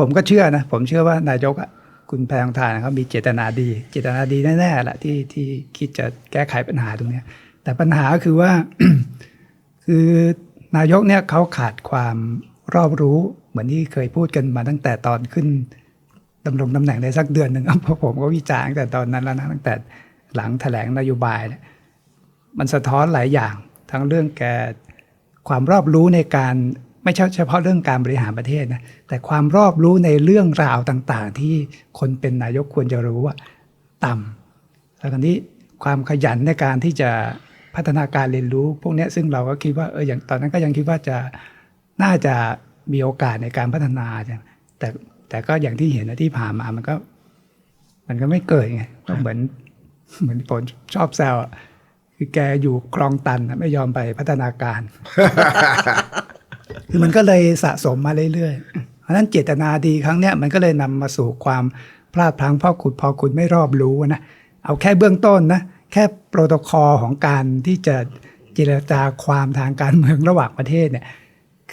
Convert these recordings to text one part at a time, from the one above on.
ผมก็เชื่อนะ ผมเชื่อว่านายกอะคุณแพงทานเขามีเจตนาดี เจตนาดีแน่ๆแหละที่ที่คิดจะแก้ไขปัญหาตรงนี้แต่ปัญหาคือว่า คือนายกเนี่ยเขาขาดความรอบรู้เหมือนที่เคยพูดกันมาตั้งแต่ตอนขึ้นดำรงตำแหน่งได้สักเดือนหนึ่งเพราะผมก็วิจารณ์แต่ตอนนั้นแล้วนะตั้งแต่หลังแถลงนโยบายเนี่ยมันสะท้อนหลายอย่าง ทั้งเรื่องแกความรอบรู้ในการ ไม่เฉพาะเรื่องการบริหารประเทศนะแต่ความรอบรู้ในเรื่องราวต่าง ๆ ที่คนเป็นนายกควรจะรู้ว่าต่ำแล้วกันนี้ความขยันในการที่จะพัฒนาการเรียนรู้ พวกนี้ซึ่งเราก็คิดว่าเอออย่างตอนนั้นก็ยังคิดว่าจะน่าจะมีโอกาสในการพัฒนาใช่ไหมแต่แต่ก็อย่างที่เห็นนะที่ผ่านมามันก็ มันก็ไม่เกิดไงก็เหมือน เหมือนผมชอบแซวคือแกอยู่คลองตันไม่ยอมไปพัฒนาการ คือมันก็เลยสะสมมาเรื่อยๆเพราะฉะนั้นเจตนาดีครั้งเนี้ยมันก็เลยนำมาสู่ความพลาดพลั้งเพ่อขุดพอขุดไม่รอบรู้นะเอาแค่เบื้องต้นนะแค่โปรโตคอลของการที่จะเจรจาความทางการเมืองระหว่างประเทศเนี่ย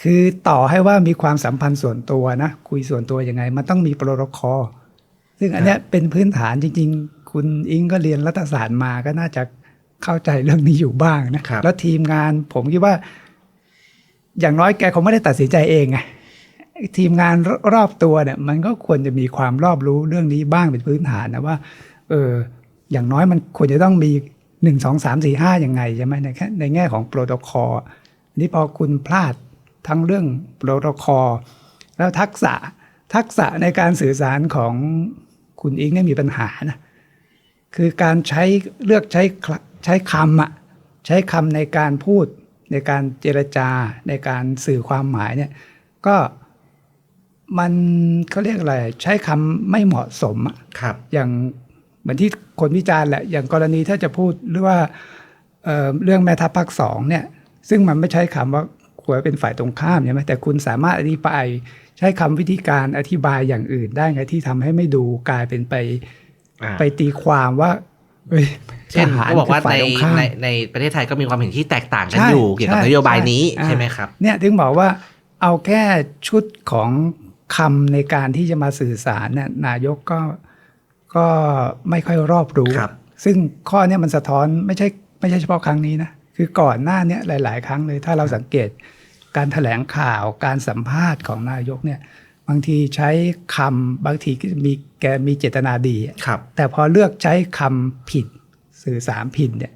คือต่อให้ว่ามีความสัมพันธ์ส่วนตัวนะคุยส่วนตัวยังไง มันต้องมีโปรโตคอลซึ่งอันเนี้ยเป็นพื้นฐานจริง ๆ คุณอิงก็เรียนรัฐศาสตร์มาก็น่าจะเข้าใจเรื่องนี้อยู่บ้างนะครับแล้วทีมงานผมคิดว่า อย่างน้อยแกคงไม่ได้ตัดสินใจเองไงทีมงานรอบตัวเนี่ยมันก็ควรจะมีความรอบรู้เรื่องนี้บ้างเป็นพื้นฐานนะว่า เอออย่างน้อยมันควรจะต้องมีหนึ่งสองสามสี่ห้ายังไงใช่ไหมในแค่ในแง่ของโปรโตคอลนนี้พอคุณพลาดทั้งเรื่องโปรโตคอลแล้วทักษะทักษะในการสื่อสารของคุณอิงเนี่ยมีปัญหานะคือการใช้เลือกใช้ใช้คำอะใช้คำในการพูด ในการเจรจาในการสื่อความหมายเนี่ยก็มันเขาเรียกอะไรใช้คำไม่เหมาะสมอะครับ อย่างเหมือนที่คนวิจารณ์แหละ อย่างกรณีถ้าจะพูดหรือว่าเอ่อเรื่องแม่ทัพภาคสองเนี่ย ซึ่งมันไม่ใช้คำว่าควรเป็นฝ่ายตรงข้ามใช่ไหมแต่คุณสามารถอธิบายใช้คำวิธีการอธิบายอย่างอื่นได้ไงที่ทำให้ไม่ดูกลายเป็นไปอ่าไปตีความว่า เอ้ยเช่นทหรก็บอกว่าคืฝ่ในยตรงข้ามในในประเทศไทยก็มีความเห็นที่แตกต่างกันใช่อยู่เกี่ยวกับใช่นโยบายนี้ใช่ใช่ไหมครับเนี่ยถึงบอกว่าเอาแค่ชุดของคำในการที่จะมาสื่อสารเนี่ยนายกก็ก็ไม่ค่อยรอบรู้ครับซึ่งข้อเนี้มันสะท้อนไม่ใช่ไม่ใช่เฉพาะครั้งนี้นะคือก่อนหน้าเนี้หลาย ๆ ครั้งเลยถ้าเราสังเกตการถแถลงข่าวการสัมภาษณ์ของนายกเนี่ยบางทีใช้คำบางทีก็มีแกมีเจตนาดีอะครับแต่พอเลือกใช้คำผิด สื่อสารผิดเนี่ย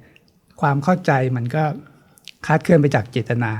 ความเข้าใจมันก็คาดเคลื่อนไปจากเจตนา